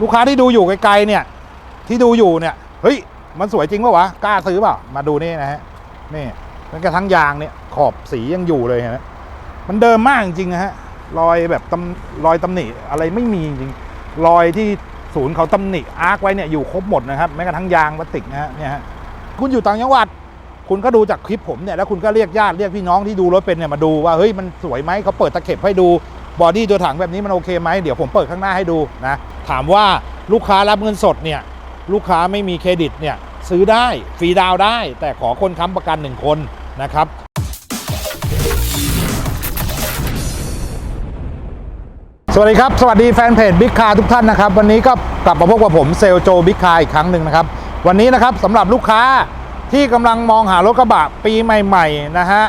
ลูกค้าที่ดูอยู่ไกลๆเนี่ย ที่ดูอยู่เนี่ยเฮ้ยมันสวยจริงปะวะกล้าซื้อเปล่ามาดูนี่นะฮะนี่มันกระทั่งยางเนี่ยขอบสียังอยู่เลยเห็นไหมมันเดิมมากจริงนะฮะรอยแบบตำรอยตำหนิอะไรไม่มีจริงรอยที่ศูนย์เขาตำหนิอาร์คไว้เนี่ยอยู่ครบหมดนะครับแม้กระทั่งยางพลาสติกนะฮะเนี่ยฮะคุณอยู่ต่างจังหวัด คุณก็ดูจากคลิปผมเนี่ยแล้วคุณก็เรียกญาติเรียกพี่น้องที่ดูรถเป็นเนี่ยมาดูว่าเฮ้ยมันสวยไหมเขาเปิดตะเข็บให้ดู บอดี้ตัวถังแบบนี้มันโอเคไหมเดี๋ยวผมเปิดข้างหน้าให้ดูนะถามว่าลูกค้ารับเงินสดเนี่ยลูกค้าไม่มีเครดิตเนี่ยซื้อได้ฟรีดาวได้ แต่ขอคนค้ำประกันหนึ่งคนนะครับสวัสดีครับ สวัสดีแฟนเพจบิ๊กคาทุกท่านนะครับ วันนี้ก็กลับมาพบกับผมเซลโจบิ๊กคาอีกครั้งหนึ่งนะครับ วันนี้นะครับสำหรับลูกค้าที่กำลังมองหารถกระบะปีใหม่ ๆ นะฮะ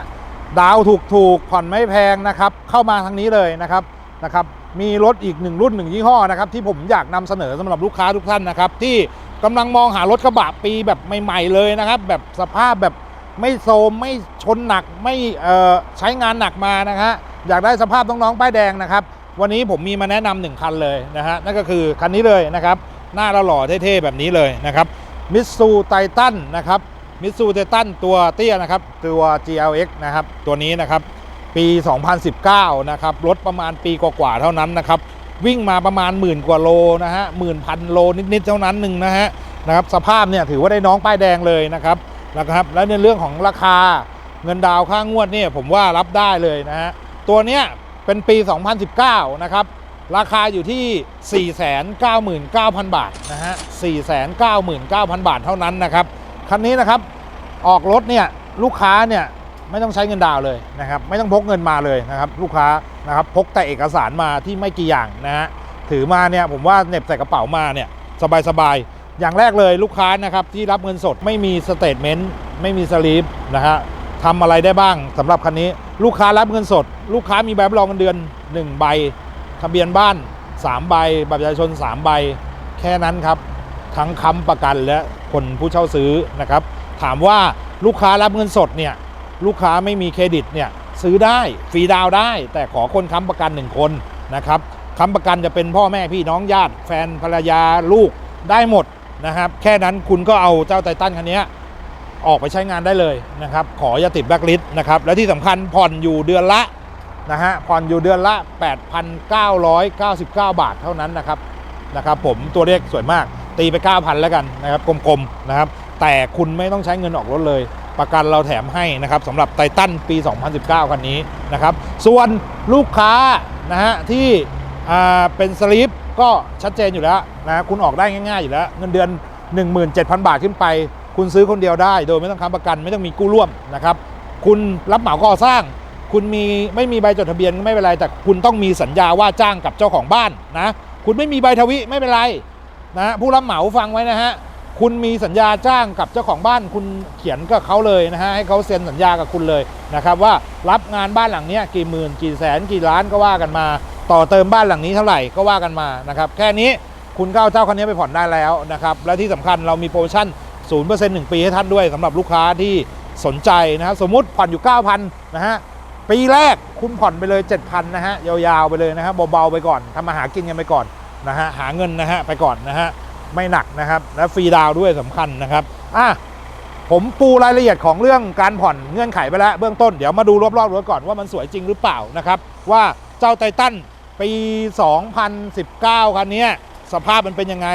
ดาวถูกถูกๆผ่อนไม่แพงนะครับเข้ามาทางนี้เลยนะครับนะครับมีรถอีกหนึ่งรุ่นหนึ่งยี่ห้อนะครับที่ผมอยากนำเสนอสำหรับลูกค้าทุกท่านนะครับที่กำลังมองหารถกระบะปีแบบใหม่ ๆ เลยนะครับ แบบสภาพแบบไม่โซมไม่ชนหนักไม่เอ่อใช้งานหนักมานะฮะอยากได้สภาพน้องๆป้ายแดงนะครับ วันนี้ผมมีมาแนะนำหนึ่งคันเลยนะฮะนั่นก็คือคันนี้เลยนะครับ หน้าเราหล่อเท่ๆแบบนี้เลยนะครับมิตซูไททันนะครับ มิตซูไททันตัวเตี้ยนะครับ ตัว GLX นะครับ ตัวนี้นะครับ ปี 2019 นะครับ รถประมาณปีกว่าๆเท่านั้นนะครับ วิ่งมาประมาณหมื่นกว่าโลนะฮะหมื่นพันโลนิดๆเท่านั้นหนึ่งนะฮะนะครับ สภาพเนี่ยถือว่าได้น้องป้ายแดงเลยนะครับนะครับ แล้วในเรื่องของราคาเงินดาวค่างวดเนี่ยผมว่ารับได้เลยนะฮะตัวเนี้ยเป็นปี 2019 นะครับราคาอยู่ที่ 499,000 บาทนะฮะ499,000 บาทเท่านั้นนะครับ คันนี้นะครับออกรถเนี่ยลูกค้าเนี่ยไม่ต้องใช้เงินดาวเลยนะครับไม่ต้องพกเงินมาเลยนะครับลูกค้านะครับพกแต่เอกสารมาที่ไม่กี่อย่างนะฮะถือมาเนี่ยผมว่าเน็บใส่กระเป๋ามาเนี่ยสบายๆ อย่างแรกเลยลูกค้านะครับที่รับเงินสดไม่มีสเตทเมนต์ไม่มีสลิปนะฮะทำอะไรได้บ้างสำหรับคันนี้ ลูกค้ารับเงินสด ลูกค้ามีใบรับรองเงินเดือน 1 ใบ ทะเบียนบ้าน 3 ใบบัตรประชาชน 3 ใบ แค่นั้นครับ ทั้งค้ำประกันและ คนผู้เช่าซื้อนะครับ ถามว่าลูกค้ารับเงินสดเนี่ยลูกค้าไม่มีเครดิตเนี่ยซื้อได้ฟรีดาวได้ แต่ขอคนค้ำประกัน1คนนะครับค้ำประกันจะเป็นพ่อแม่พี่น้องญาติ แฟนภรรยาลูกได้หมดนะครับ แค่นั้นคุณก็เอาเจ้าไททันคันนี้ออกไปใช้งานได้เลยนะครับ ขออย่าติดแบล็คลิสต์นะครับ และที่สำคัญผ่อนอยู่เดือนละนะฮะผ่อนอยู่เดือนละ 8,999 บาทเท่านั้นนะครับนะครับผมตัวเลขสวยมาก ตีไป 9,000 แล้วกันนะครับกลมๆนะครับแต่คุณไม่ต้องใช้เงินออกรถเลย ประกันเราแถมให้นะครับสำหรับไททันปี 2019 คันนี้นะครับ ส่วนลูกค้านะฮะที่เป็นสลิปก็ชัดเจนอยู่แล้วนะคุณออกได้ง่ายๆอยู่แล้ว เงินเดือน 17,000 บาทขึ้นไป คุณซื้อคนเดียวได้ โดยไม่ต้องค้ำประกันไม่ต้องมีกู้ร่วมนะครับคุณรับเหมาก่อสร้าง คุณมีไม่มีใบจดทะเบียนไม่เป็นไร แต่คุณต้องมีสัญญาว่าจ้างกับเจ้าของบ้านนะคุณไม่มีใบทวิไม่เป็นไร นะผู้รับเหมาฟังไว้นะฮะคุณมีสัญญาจ้างกับเจ้าของบ้านคุณเขียนกับเขาเลยนะฮะให้เขาเซ็นสัญญากับคุณเลยนะครับว่ารับงานบ้านหลังนี้กี่หมื่นกี่แสนกี่ล้านก็ว่ากันมา ต่อเติมบ้านหลังนี้เท่าไหร่ก็ว่ากันมานะครับแค่นี้คุณก็เอาเจ้าคันนี้ไปผ่อนได้แล้วนะครับและที่สำคัญเรามีโปรโมชั่น0%หนึ่งปีให้ท่านด้วยสำหรับลูกค้าที่สนใจนะครับสมมุติผ่อนอยู่ 9,000นะฮะปีแรกคุณผ่อนไปเลย 7,000นะฮะยาวๆไปเลยนะฮะเบาๆไปก่อนทำมาหากินกันไปก่อน นะฮะหาเงินนะฮะไปก่อนนะฮะไม่หนักนะครับและฟรีดาวด้วยสำคัญนะครับอะผมปูรายละเอียดของเรื่องการผ่อนเงื่อนไขไปแล้วเบื้องต้นเดี๋ยวมาดูรอบๆรถก่อนว่ามันสวยจริงหรือเปล่านะครับว่าเจ้าไททันปี 2019 คันนี้สภาพมันเป็นยังไง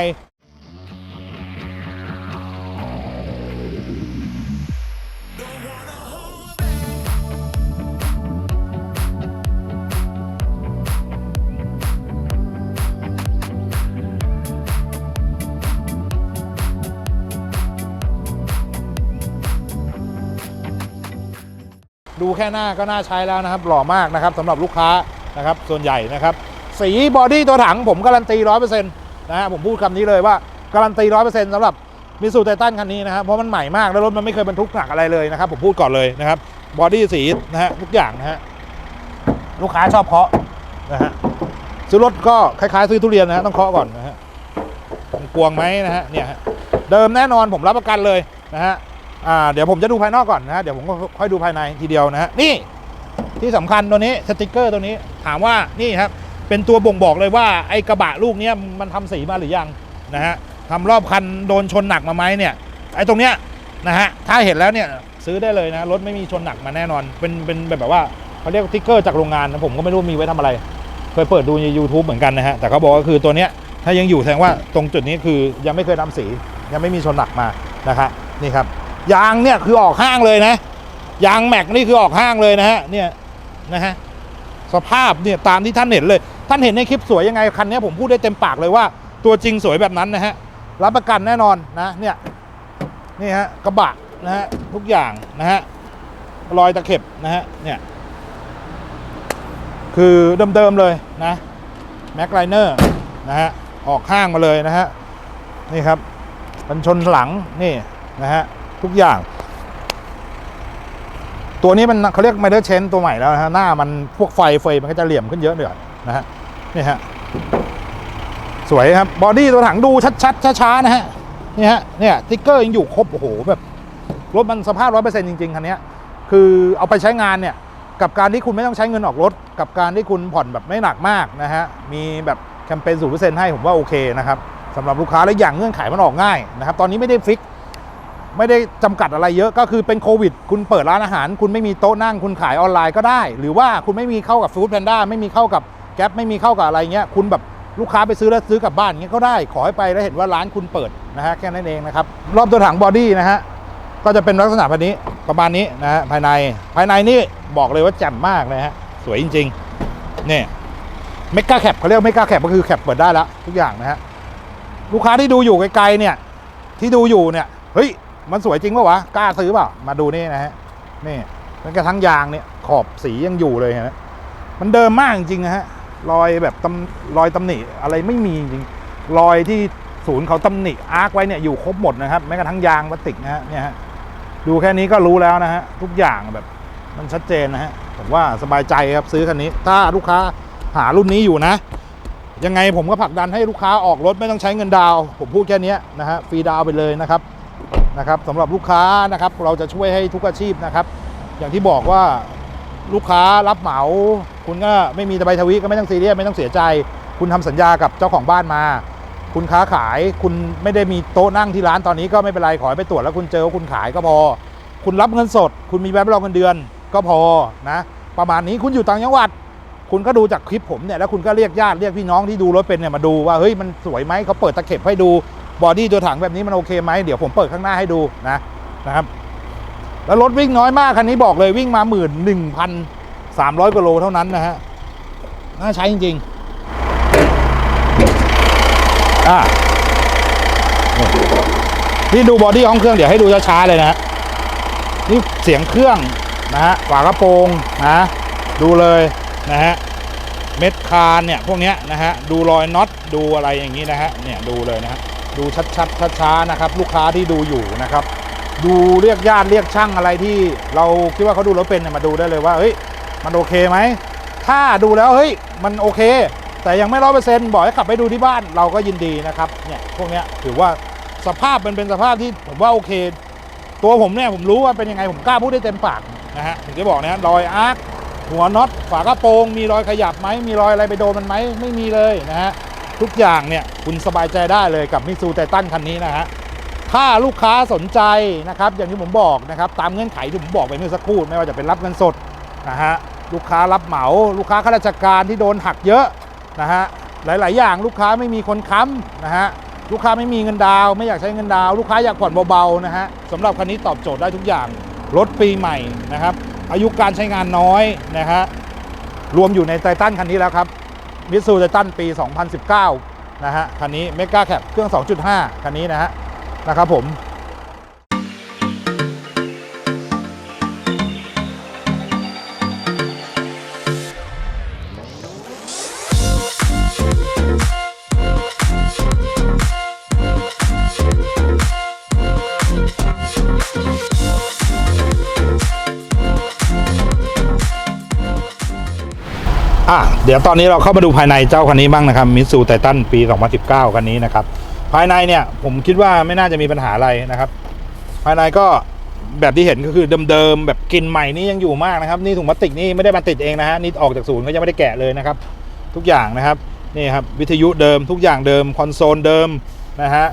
ดูแค่หน้าก็น่าใช้แล้วนะครับหล่อมากนะครับสำหรับลูกค้านะครับส่วนใหญ่นะครับสีบอดี้ตัวถังผมการันตีร้อยเปอร์เซ็นต์นะฮะผมพูดคำนี้เลยว่าการันตีร้อยเปอร์เซ็นต์สำหรับมิสูไททันคันนี้นะครับเพราะมันใหม่มากแล้วรถมันไม่เคยบรรทุกหนักอะไรเลยนะครับผมพูดก่อนเลยนะครับบอดี้สีนะฮะทุกอย่างนะฮะลูกค้าชอบเคาะนะฮะซื้อรถก็คล้ายๆ ซื้อทุเรียนนะฮะต้องเคาะก่อนนะฮะกวงไหมนะฮะเนี่ยเดิมแน่นอนผมรับประกันเลยนะฮะ อ่าเดี๋ยวผมจะดูภายนอกก่อนนะเดี๋ยวผมก็ค่อยดูภายในทีเดียวนะฮะนี่ที่สำคัญตัวนี้สติกเกอร์ตัวนี้ถามว่านี่ครับเป็นตัวบ่งบอกเลยว่าไอ้กระบะลูกนี้มันทำสีมาหรือยังนะฮะทำรอบคันโดนชนหนักมาไหมเนี่ยไอ้ตรงเนี้ยนะฮะถ้าเห็นแล้วเนี่ยซื้อได้เลยนะรถไม่มีชนหนักมาแน่นอน เป็นเป็นแบบว่าเขาเรียกติ๊กเกอร์จากโรงงานนะผมก็ไม่รู้มีไว้ทำอะไร เคยเปิดดูใน YouTube เหมือนกันนะฮะแต่เขาบอกว่าคือตัวเนี้ยถ้ายังอยู่แสดงว่าตรงจุดนี้คือยังไม่เคยทำสียังไม่มีชนหนักมานะครับนี่ครับ ยางเนี่ยคือออกห้างเลยนะ ยางแม็กนี่คือออกห้างเลยนะฮะเนี่ยนะฮะสภาพเนี่ยตามที่ท่านเห็นเลย ท่านเห็นในคลิปสวยยังไงคันนี้ผมพูดได้เต็มปากเลยว่า ตัวจริงสวยแบบนั้นนะฮะรับประกันแน่นอนนะเนี่ยนี่ฮะกระบะนะฮะทุกอย่างนะฮะรอยตะเข็บนะฮะเนี่ยคือเดิมๆเลยนะแม็กไลเนอร์นะฮะออกห้างมาเลยนะฮะนี่ครับกันชนหลังนี่นะฮะ ทุกอย่าง ตัวนี้มันเขาเรียกไมเ r อร์เชนตัวใหม่แล้วนะฮะหน้ามันพวกไฟเฟยมันก็จะเหลี่ยมขึ้นเยอะเลยนะฮะนี่ฮะสวยครับบอดี้ตัวถังดูชัดๆช้าๆนะฮะนี่ฮะเนี่ยติ๊กเกอร์ยังอยู่ครบโอ้โหแบบรถมันสภาพร้อยเปอร์เซ็นต์จริงๆคันนี้คือเอาไปใช้งานเนี่ยกับการที่คุณไม่ต้องใช้เงินออกรถ กับการที่คุณผ่อนแบบไม่หนักมากนะฮะมีแบบแคมเปญศูนย์เปอร์เซ็นต์ให้ผมว่าโอเคนะครับสำหรับลูกค้าและอย่างเงื่อนไขมันออกง่ายนะครับตอนนี้ไม่ได้ฟิก ไม่ได้จำกัดอะไรเยอะก็คือเป็นโควิด คุณเปิดร้านอาหาร คุณไม่มีโต๊ะนั่ง คุณขายออนไลน์ก็ได้ หรือว่าคุณไม่มีเข้ากับฟู้ดแพนด้าไม่มีเข้ากับแก๊ปไม่มีเข้ากับอะไรเงี้ยคุณแบบลูกค้าไปซื้อแล้วซื้อกลับบ้านเงี้ยก็ได้ ขอให้ไปแล้วเห็นว่าร้านคุณเปิดนะฮะแค่นั้นเองนะครับรอบตัวถังบอดี้นะฮะก็จะเป็นลักษณะแบบนี้ประมาณนี้นะฮะภายในภายในนี่บอกเลยว่าแจ่มมากเลยฮะสวยจริงๆเนี่ยเมกาแคปเขาเรียกเมกาแคปก็คือแคปเปิดได้แล้วทุกอย่างนะฮะลูกค้าที่ดูอยู่ไกลๆเนี่ยที่ดูอยู่เนี่ยเฮ้ย มันสวยจริงป่าวะ กล้าซื้อเปล่า มาดูนี่นะฮะ นี่มันกระทั่งยางเนี่ย ขอบสียังอยู่เลยฮะ มันเดิมมากจริงนะฮะ รอยแบบตำรอยตำหนิอะไรไม่มีจริง รอยที่ศูนย์เขาตำหนิอาร์คไว้เนี่ยอยู่ครบหมดนะครับ แม้กระทั่งยางพลาสติกนะฮะ เนี่ยฮะ ดูแค่นี้ก็รู้แล้วนะฮะ ทุกอย่างแบบมันชัดเจนนะฮะ ผมว่าสบายใจครับซื้อคันนี้ ถ้าลูกค้าหารุ่นนี้อยู่นะ ยังไงผมก็ผลักดันให้ลูกค้าออกรถไม่ต้องใช้เงินดาว ผมพูดแค่นี้นะฮะ ฟรีดาวไปเลยนะครับ นะครับสำหรับลูกค้านะครับเราจะช่วยให้ทุกอาชีพนะครับ อย่างที่บอกว่าลูกค้ารับเหมา คุณก็ไม่มีใบทวีก็ไม่ต้องซีเรียสไม่ต้องเสียใจ คุณทำสัญญากับเจ้าของบ้านมา คุณค้าขายคุณไม่ได้มีโต๊ะนั่งที่ร้านตอนนี้ก็ไม่เป็นไรขอไปตรวจแล้วคุณเจอว่าคุณขายก็พอ คุณรับเงินสด คุณมีใบรับรองเงินเดือนก็พอนะประมาณนี้คุณอยู่ต่างจังหวัด คุณก็ดูจากคลิปผมเนี่ยแล้วคุณก็เรียกญาติเรียกพี่น้องที่ดูรถเป็นเนี่ยมาดูว่าเฮ้ยมันสวยไหมเขาเปิดตะเข็บให้ดู บอดี้ตัวถังแบบนี้มันโอเคไหมเดี๋ยวผมเปิดข้างหน้าให้ดูนะนะครับแล้วรถวิ่งน้อยมากคันนี้บอกเลยวิ่งมาหมื่นหนึ่งพันสามร้อยกิโลเท่านั้นนะฮะน่าใช้จริงๆอ่านี่ดูบอดี้ห้องเครื่องเดี๋ยวให้ดูช้าๆเลยนะฮะนี่เสียงเครื่องนะฮะฝากระโปรงนะดูเลยนะฮะเม็ดคานเนี่ยพวกเนี้ยนะฮะดูรอยน็อตดูอะไรอย่างนี้นะฮะเนี่ยดูเลยนะฮะ ดูชัดๆช้าๆนะครับ ลูกค้าที่ดูอยู่นะครับ ดูเรียกญาติเรียกช่างอะไรที่เราคิดว่าเขาดูแล้วเป็นเนี่ยมาดูได้เลยว่าเฮ้ยมันโอเคไหมถ้าดูแล้วเฮ้ยมันโอเค แต่ยังไม่ร้อยเปอร์เซ็นต์บอกให้ขับไปดูที่บ้านเราก็ยินดีนะครับเนี่ยพวกเนี้ยถือว่าสภาพมันเป็นสภาพที่ผมว่าโอเค ตัวผมเนี่ยผมรู้ว่าเป็นยังไงผมกล้าพูดได้เต็มปากนะฮะถึงจะบอกนะฮะรอยอาร์คหัวน็อตฝากระโปรงมีรอยขยับไหมมีรอยอะไรไปโดนมันไหมไม่มีเลยนะฮะ ทุกอย่างเนี่ยคุณสบายใจได้เลยกับมิซูไททันคันนี้นะฮะถ้าลูกค้าสนใจนะครับ อย่างที่ผมบอกนะครับ ตามเงื่อนไขที่ผมบอกไปเมื่อสักครู่ไม่ว่าจะเป็นรับเงินสดนะฮะลูกค้ารับเหมา ลูกค้าข้าราชการที่โดนหักเยอะนะฮะหลาย ๆ อย่างลูกค้าไม่มีคนค้ำนะฮะลูกค้าไม่มีเงินดาวไม่อยากใช้เงินดาว ลูกค้าอยากผ่อนเบา ๆ นะฮะสำหรับคันนี้ตอบโจทย์ได้ทุกอย่างรถปีใหม่นะครับ อายุการใช้งานน้อยนะฮะรวมอยู่ในไททันคันนี้แล้วครับ มิซูไททันปี 2019 นะฮะ คันนี้เมกาแคปเครื่อง 2.5 คันนี้นะฮะ นะครับผม อะเดี๋ยวตอนนี้เราเข้ามาดูภายในเจ้าคันนี้บ้างนะครับมิสูไททันปี 2019 คันนี้นะครับ ภายในเนี่ยผมคิดว่าไม่น่าจะมีปัญหาอะไรนะครับ ภายในก็แบบที่เห็นก็คือเดิมๆแบบกลินใหม่นี่ยังอยู่มากนะครับ นี่ถุงพลาสติกนี่ไม่ได้มาติดเองนะฮะนี่ออกจากศูนย์ก็ยังไม่ได้แกะเลยนะครับ ทุกอย่างนะครับนี่ครับวิทยุเดิมทุกอย่างเดิมคอนโซลเดิมนะฮะ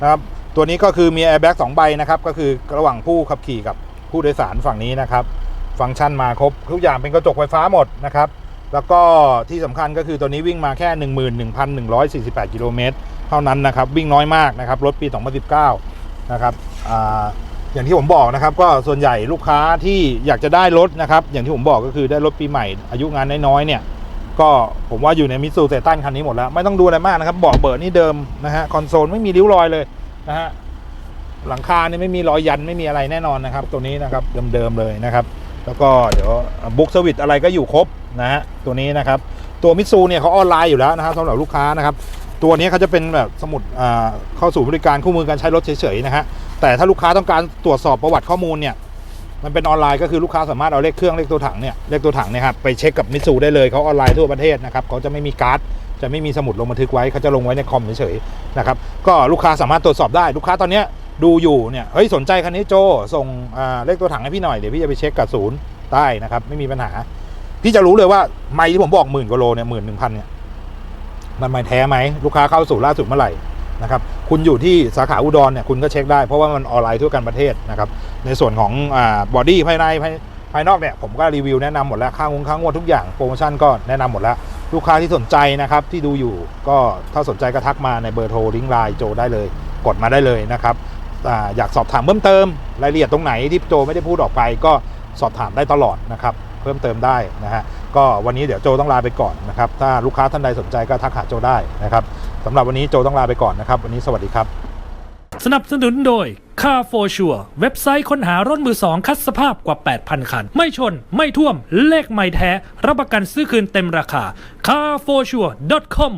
นะครับตัวนี้ก็คือมีแอร์แบ็กสองใบนะครับก็คือระหว่างผู้ขับขี่กับผู้โดยสารฝั่งนี้นะครับ ฟังก์ชันมาครบทุกอย่างเป็นกระจกไฟฟ้าหมดนะครับ แล้วก็ที่สำคัญก็คือตัวนี้วิ่งมาแค่ 11,148 กิโลเมตรเท่านั้นนะครับ วิ่งน้อยมากนะครับรถปี 2019 นะครับออย่างที่ผมบอกนะครับ ก็ส่วนใหญ่ลูกค้าที่อยากจะได้รถนะครับ อย่างที่ผมบอกก็คือได้รถปีใหม่อายุงานน้อยๆเนี่ยก็ผมว่าอยู่ในมิตซูเซตันคันนี้หมดแล้ว ไม่ต้องดูอะไรมากนะครับเบาะเบิร์นี่เดิมนะฮะคอนโซลไม่มีริ้วรอยเลยนะฮะหลังคาเนี่ยไม่มีรอยยันไม่มีอะไรแน่นอนนะครับ ตัวนี้นะครับเดิมๆเลยนะครับ แล้วก็เดี๋ยวบุ๊กสวิตอะไรก็อยู่ครบ นะฮะตัวนี้นะครับตัวมิตซูเนี่ยเขาออนไลน์อยู่แล้วนะครับสำหรับลูกค้านะครับตัวนี้เขาจะเป็นแบบสมุดเข้าสู่บริการคู่มือการใช้รถเฉยๆนะฮะแต่ถ้าลูกค้าต้องการตรวจสอบประวัติข้อมูลเนี่ยมันเป็นออนไลน์ก็คือลูกค้าสามารถเอาเลขเครื่องเลขตัวถังเนี่ยเลขตัวถังเนี่ยครับไปเช็คกับมิตซูได้เลยเขาออนไลน์ทั่วประเทศนะครับเขาจะไม่มีการ์ดจะไม่มีสมุดลงบันทึกไว้เขาจะลงไว้ในคอมเฉยๆนะครับก็ลูกค้าสามารถตรวจสอบได้ลูกค้าตอนนี้ดูอยู่เนี่ยเฮ้ยสนใจคันนี้โจส่งเลขตัวถังให้พี่หน่อยเดี๋ยวพี่จะไปเช็คกับศูนย์ได้นะครับไม่มีปัญหา พี่จะรู้เลยว่าไม้ที่ผมบอกหมื่นกว่าโลเนี่ยหมื่นหนึ่งพันเนี่ยมันไม่แท้ไหมลูกค้าเข้าสู่ล่าสุดเมื่อไหร่นะครับคุณอยู่ที่สาขาอุดรเนี่ยคุณก็เช็คได้เพราะว่ามันออนไลน์ทั่วกันประเทศนะครับในส่วนของอ่าบอดี้ภายในภายภายนอกเนี่ยผมก็รีวิวแนะนำหมดแล้วค่างงค่างวดทุกอย่างโปรโมชั่นก็แนะนำหมดแล้ว ลูกค้าที่สนใจนะครับที่ดูอยู่ก็ถ้าสนใจก็ทักมาในเบอร์โทรลิงก์ไลน์โจได้เลย กดมาได้เลยนะครับอาอยากสอบถามเพิ่มเติมรายละเอียดตรงไหนที่โจไม่ได้พูดออกไปก็สอบถามได้ตลอดนะครับ พิ่มเติมได้นะฮะก็วันนี้เดี๋ยวโจต้องลาไปก่อนนะครับถ้าลูกค้าท่านใดสนใจก็ทักหาโจได้นะครับสำหรับวันนี้โจต้องลาไปก่อนนะครับ วันนี้สวัสดีครับ สนับสนุนโดย Car for Sure เว็บไซต์ค้นหารถมือสองคัดสภาพกว่า 8,000 คัน ไม่ชนไม่ท่วมเลขไม่แท้ รับประกันซื้อคืนเต็มราคา carforsure.com